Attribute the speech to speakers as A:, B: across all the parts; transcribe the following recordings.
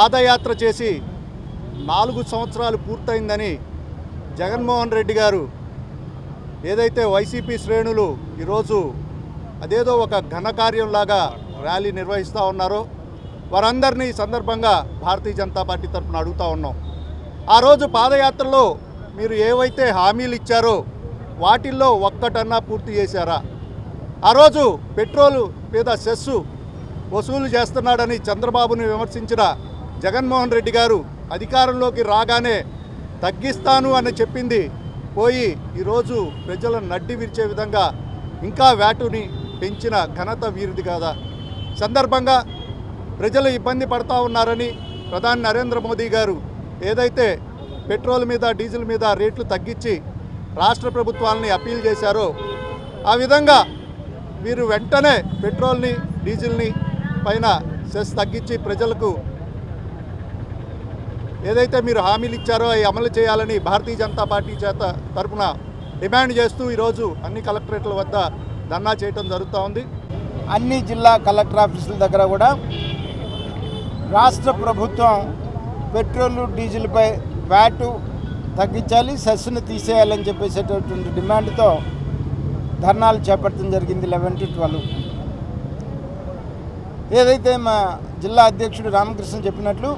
A: పాదయాత్ర చేసి నాలుగు సంవత్సరాలు పూర్తయిందని జగన్మోహన్ రెడ్డి గారు ఏదైతే వైసీపీ శ్రేణులు ఈరోజు అదేదో ఒక ఘనకార్యంలాగా ర్యాలీ నిర్వహిస్తూ ఉన్నారో వారందరినీ ఈ సందర్భంగా భారతీయ జనతా పార్టీ తరఫున అడుగుతూ ఉన్నాం. ఆ రోజు పాదయాత్రలో మీరు ఏవైతే హామీలు ఇచ్చారో వాటిల్లో ఒక్కటన్నా పూర్తి చేశారా? ఆ రోజు పెట్రోలు మీద సెస్సు వసూలు చేస్తున్నాడని చంద్రబాబుని విమర్శించిన జగన్మోహన్ రెడ్డి గారు అధికారంలోకి రాగానే తగ్గిస్తాను అని చెప్పింది. పోయి ఈరోజు ప్రజలను నడ్డి విరిచే విధంగా ఇంకా వ్యాటుని పెంచిన ఘనత వీరిది కాదా? సందర్భంగా ప్రజలు ఇబ్బంది పడతా ఉన్నారని ప్రధాని నరేంద్ర మోదీ గారు ఏదైతే పెట్రోల్ మీద డీజిల్ మీద రేట్లు తగ్గించి రాష్ట్ర ప్రభుత్వాలని అప్పీల్ చేశారో ఆ విధంగా వీరు వెంటనే పెట్రోల్ని డీజిల్ని పైన సెస్ తగ్గించి ప్రజలకు ఏదైతే మీరు హామీలు ఇచ్చారో అవి అమలు చేయాలని భారతీయ జనతా పార్టీ చేత తరఫున డిమాండ్ చేస్తూ ఈరోజు అన్ని కలెక్టరేట్ల వద్ద ధర్నా చేయటం జరుగుతూ ఉంది.
B: అన్ని జిల్లా కలెక్టర్ ఆఫీసుల దగ్గర కూడా రాష్ట్ర ప్రభుత్వం పెట్రోల్ డీజిల్పై వ్యాటు తగ్గించాలి సెస్సును తీసేయాలని చెప్పేసేటటువంటి డిమాండ్తో ధర్నాలు చేపట్టడం జరిగింది లెవెన్ టు ట్వెల్వ్. ఏదైతే మా జిల్లా అధ్యక్షుడు రామకృష్ణ చెప్పినట్లు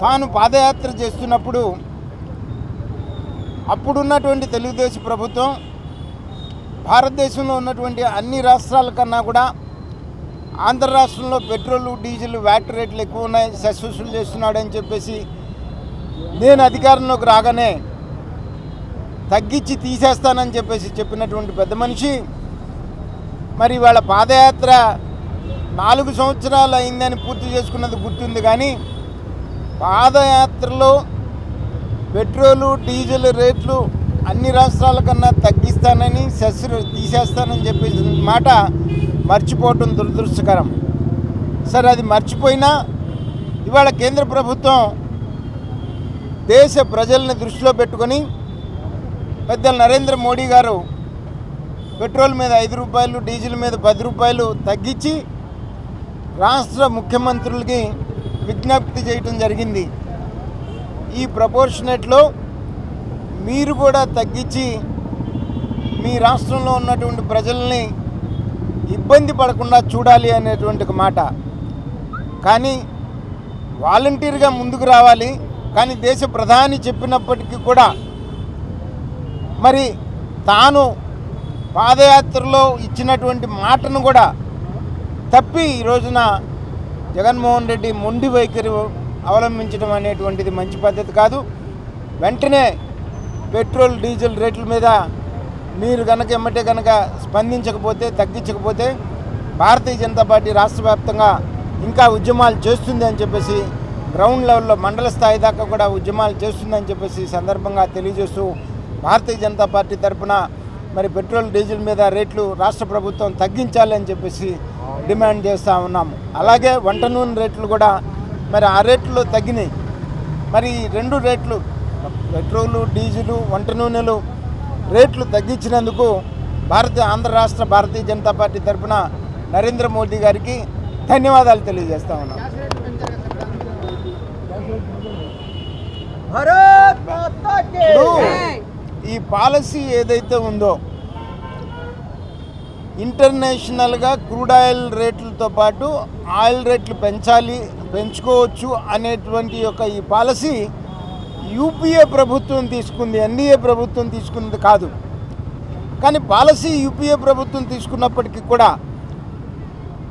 B: తాను పాదయాత్ర చేస్తున్నప్పుడు అప్పుడున్నటువంటి తెలుగుదేశం ప్రభుత్వం భారతదేశంలో ఉన్నటువంటి అన్ని రాష్ట్రాల కన్నా కూడా ఆంధ్ర రాష్ట్రంలో పెట్రోల్ డీజిల్ వ్యాట్ రేట్లు ఎక్కువ ఉన్నాయి సెస్ చేస్తున్నాడని చెప్పేసి నేను అధికారంలోకి రాగానే తగ్గించి తీసేస్తానని చెప్పేసి చెప్పినటువంటి పెద్ద మనిషి. మరి వాళ్ళ పాదయాత్ర నాలుగు సంవత్సరాలు అయిందని పూర్తి చేసుకున్నది గుర్తుంది కానీ పాదయాత్రలో పెట్రోలు డీజిల్ రేట్లు అన్ని రాష్ట్రాల కన్నా తగ్గిస్తానని సెస్ తీసేస్తానని చెప్పేసి మాట మర్చిపోవటం దురదృష్టకరం. సరే అది మర్చిపోయినా ఇవాళ కేంద్ర ప్రభుత్వం దేశ ప్రజల్ని దృష్టిలో పెట్టుకొని పెద్దలు నరేంద్ర మోడీ గారు పెట్రోల్ మీద ఐదు రూపాయలు డీజిల్ మీద పది రూపాయలు తగ్గించి రాష్ట్ర ముఖ్యమంత్రులకి విజ్ఞప్తి చేయటం జరిగింది. ఈ ప్రపోర్షనేట్లో మీరు కూడా తగ్గించి మీ రాష్ట్రంలో ఉన్నటువంటి ప్రజల్ని ఇబ్బంది పడకుండా చూడాలి అనేటువంటి ఒక మాట. కానీ వాలంటీర్గా ముందుకు రావాలి. కానీ దేశ ప్రధాని చెప్పినప్పటికీ కూడా మరి తాను పాదయాత్రలో ఇచ్చినటువంటి మాటను కూడా తప్పి ఈ రోజున జగన్మోహన్ రెడ్డి మొండి వైఖరి అవలంబించడం అనేటువంటిది మంచి పద్ధతి కాదు. వెంటనే పెట్రోల్ డీజిల్ రేట్ల మీద మీరు కనుక ఎమ్మటే కనుక స్పందించకపోతే తగ్గించకపోతే భారతీయ జనతా పార్టీ రాష్ట్ర వ్యాప్తంగా ఇంకా ఉద్యమాలు చేస్తుంది అని చెప్పేసి గ్రౌండ్ లెవెల్లో మండల స్థాయి దాకా కూడా ఉద్యమాలు చేస్తుందని చెప్పేసి సందర్భంగా తెలియజేస్తూ భారతీయ జనతా పార్టీ తరఫున మరి పెట్రోల్ డీజిల్ మీద రేట్లు రాష్ట్ర ప్రభుత్వం తగ్గించాలి అని చెప్పేసి డిమాండ్ చేస్తూ ఉన్నాము. అలాగే వంట నూనె రేట్లు కూడా మరి ఆ రేట్లు తగ్గినాయి. మరి రెండు రేట్లు పెట్రోలు డీజిలు వంట నూనెలు రేట్లు తగ్గించినందుకు భారత ఆంధ్ర రాష్ట్ర భారతీయ జనతా పార్టీ తరఫున నరేంద్ర మోదీ గారికి ధన్యవాదాలు తెలియజేస్తా ఉన్నాం. ఇప్పుడు ఈ పాలసీ ఏదైతే ఉందో ఇంటర్నేషనల్గా క్రూడ్ ఆయిల్ రేట్లతో పాటు ఆయిల్ రేట్లు పెంచాలి పెంచుకోవచ్చు అనేటువంటి యొక్క ఈ పాలసీ యూపీఏ ప్రభుత్వం తీసుకుంది ఎన్డీఏ ప్రభుత్వం తీసుకున్నది కాదు. కానీ పాలసీ యూపీఏ ప్రభుత్వం తీసుకున్నప్పటికీ కూడా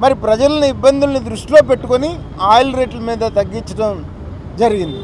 B: మరి ప్రజలను ఇబ్బందుల్ని దృష్టిలో పెట్టుకొని ఆయిల్ రేట్ల మీద తగ్గించడం జరిగింది.